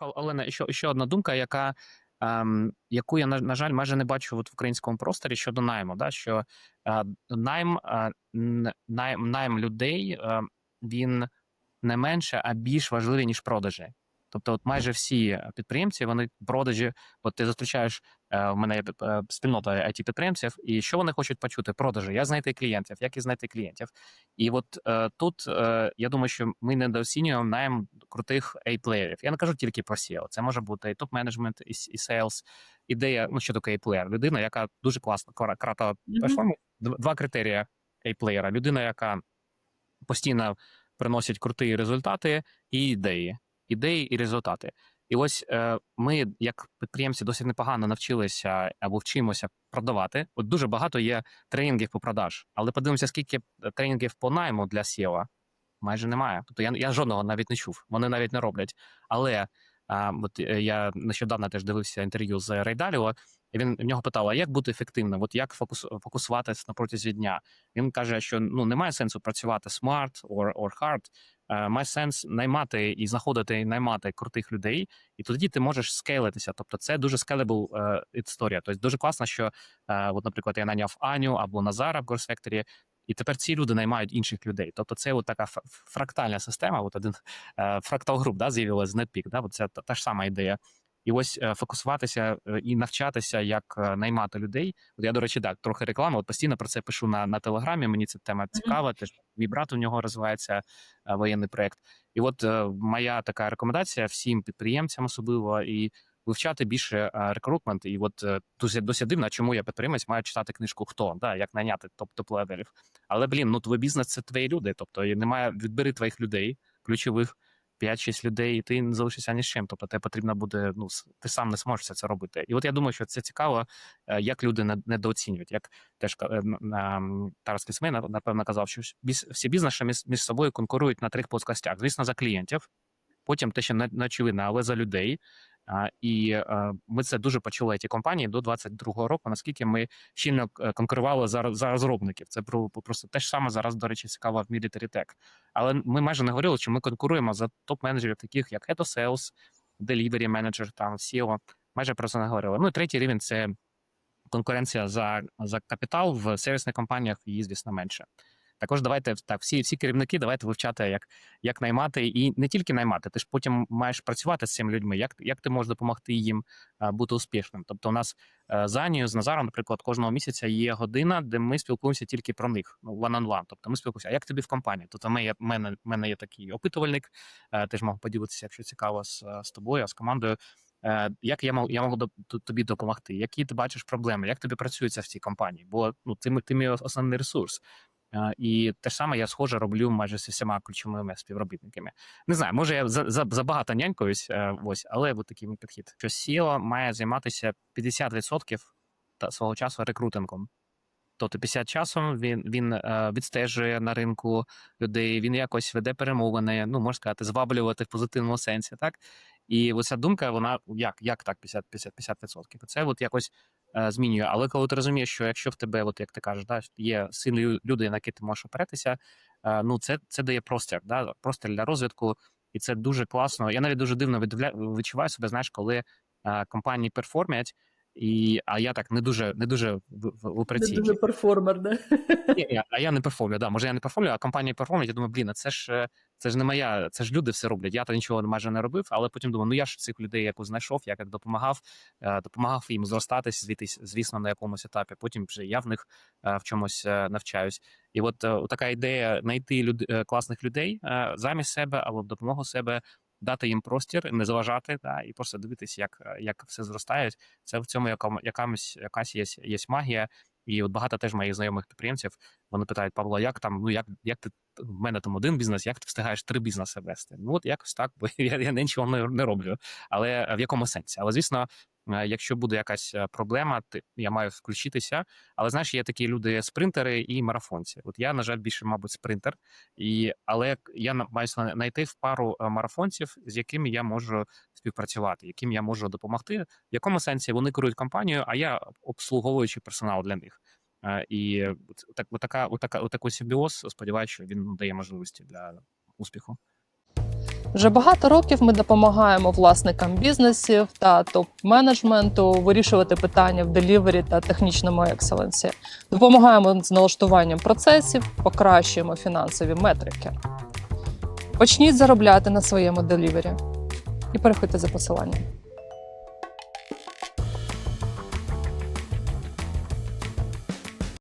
Олена, ще, ще одна думка, яка, ем, яку я, на, жаль, майже не бачу от в українському просторі щодо найму. Да? Що е, найм, е, найм, найм людей е, він не менше, а більш важливий, ніж продажі. Тобто, от майже всі підприємці, вони продажі, от ти зустрічаєш, в мене є е, спільнота it підприємців, і що вони хочуть почути? Продажі, як знайти клієнтів, як і знайти клієнтів. І от е, тут е, я думаю, що ми недооцінюємо найм крутих A-плеєрів. Я не кажу тільки про SEO. Це може бути і топ-менеджмент, і, sales. Ідея, ну що таке A-плеєр? Людина, яка дуже класно, кра- кратно Мгм. перформує. Два критерії A-плеєра. Людина, яка постійно приносить круті результати і ідеї. Ідеї і результати. І ось е, ми, як підприємці, досить непогано навчилися або вчимося продавати. От дуже багато є тренінгів по продаж, але подивимося, скільки тренінгів по найму для SEO майже немає. Тобто я, я жодного навіть не чув, вони навіть не роблять. Але а, от е, я нещодавно теж дивився інтерв'ю з Рейдаліо, і він в нього питав, а як бути ефективним? От як фокус, фокусуватися на протязі дня? Він каже, що ну немає сенсу працювати smart or, or hard. Е, має сенс наймати і знаходити наймати крутих людей, і тоді ти можеш скейлитися. Тобто, це дуже скелебл історія. Тобто дуже класно, що е, от, наприклад, я наняв Аню або Назара в Factory, і тепер ці люди наймають інших людей. Тобто, це от така фрактальна система. От один е, фрактал груп да, з'явилась з NetPeak, Да, от це та, та ж сама ідея. І ось е, фокусуватися е, і навчатися, як е, наймати людей. От я, до речі, так, трохи реклами. От постійно про це пишу на, на телеграмі. Мені ця тема цікава. Теж мій брат у нього розвивається воєнний проект. І от моя така рекомендація всім підприємцям, особливо і вивчати більше рекрутмент. І от досить дивно, чому я підприємець маю читати книжку Хто да, як найняти топ топ левелів. Але блін, ну твій бізнес це твої люди. Тобто немає відбери твоїх людей, ключових 5-6 людей, і ти не залишишся ні з чим. Тобто тебе потрібно буде, ну ти сам не зможеш це робити. І от я думаю, що це цікаво, е, як люди недооцінюють. Як теж ка- е, Тарас Кисмей, напевно, казав, що всі бізнеси між, між собою конкурують на трьох плоскостях. Звісно, за клієнтів, потім те, що не, не очевидно, але за людей. І ми це дуже почули ті компанії до 22-го року, наскільки ми щільно е, конкурували за, за розробників. Це про просто те ж саме зараз, до речі, цікаво в Military Tech. Але ми майже не говорили, що ми конкуруємо за топ-менеджерів, таких як Head of Sales, Delivery Manager, там SEO. Майже про це не говорили. Ну і третій рівень це конкуренція за, за капітал в сервісних компаніях, її, звісно, менше. Також давайте так, всі, всі керівники, давайте вивчати, як, як наймати, і не тільки наймати, ти ж потім маєш працювати з цими людьми. Як, як ти можеш допомогти їм а, бути успішним? Тобто, у нас е, з Анією, з Назаром, наприклад, кожного місяця є година, де ми спілкуємося тільки про них, ну one-on-one. Тобто ми спілкуємося, а як тобі в компанії? Тобто, є- мене, мене є такий опитувальник, е, теж можу поділитися, якщо цікаво, з, е, з тобою, з командою. Е, Як я можу, я можу тобі допомогти? Які ти бачиш проблеми? Як тобі працюється в цій компанії? Бо ну ти, ти мій основний ресурс. І те ж саме я схоже роблю майже з усіма ключовими співробітниками. Не знаю, може я за, за, забагато нянькаюсь, е, ось, але от такий підхід. Що SEO має займатися 50% та свого часу рекрутингом. Тобто 50 часом він, він е, відстежує на ринку людей, він якось веде перемовини, ну можна сказати, зваблювати в позитивному сенсі, так? І оця думка, вона як, як так 50 50 50%? Це от якось е, змінює. Але коли ти розумієш, що якщо в тебе, от як ти кажеш, да, є сильні люди, на які ти можеш опиратися, е, ну це, це дає простір, да, простір для розвитку, і це дуже класно. Я навіть дуже дивно відчуваю себе, знаєш, коли е, компанії перформять. І, а я так не дуже не дуже в, в, в Не дуже перформер, да? Ні, а я не перформлю. Да, може, я не перформлю, а компанії перформлять. Я думаю, блін, а це ж е, це ж не моя, це ж люди все роблять. Я то нічого майже не робив, але потім думаю, ну я ж цих людей якось знайшов, я як допомагав, е, допомагав їм зростатись, звітись, звісно, на якомусь етапі. Потім вже я в них е, в чомусь навчаюсь. І от така ідея знайти люд, класних людей замість себе або в допомогу себе. Дати їм простір, не заважати, да, і просто дивитися, як, е, як все зростає. Це в цьому якому, якамусь, якась є, є магія. І от багато теж моїх знайомих підприємців вони питають Павло, як там, ну як, як ти в мене там один бізнес, як ти встигаєш три бізнеси вести? Ну от якось так, бо я, я нічого не, роблю. Але е, в якому сенсі? Але звісно, якщо буде якась е, проблема, я маю включитися. Але знаєш, є такі люди спринтери і марафонці. От я, на жаль, більше, мабуть, спринтер, і але я маю знайти в пару е, марафонців, з якими я можу співпрацювати, яким я можу допомогти. В якому сенсі вони керують компанією, а я обслуговуючий персонал для них. Е, І так, отака, отака, отакий симбіоз, сподіваюся, він дає можливості для успіху. Вже багато років ми допомагаємо власникам бізнесів та топ-менеджменту вирішувати питання в делівері та технічному екселенсі. Допомагаємо з налаштуванням процесів, покращуємо фінансові метрики. Почніть заробляти на своєму делівері і переходьте за посиланням.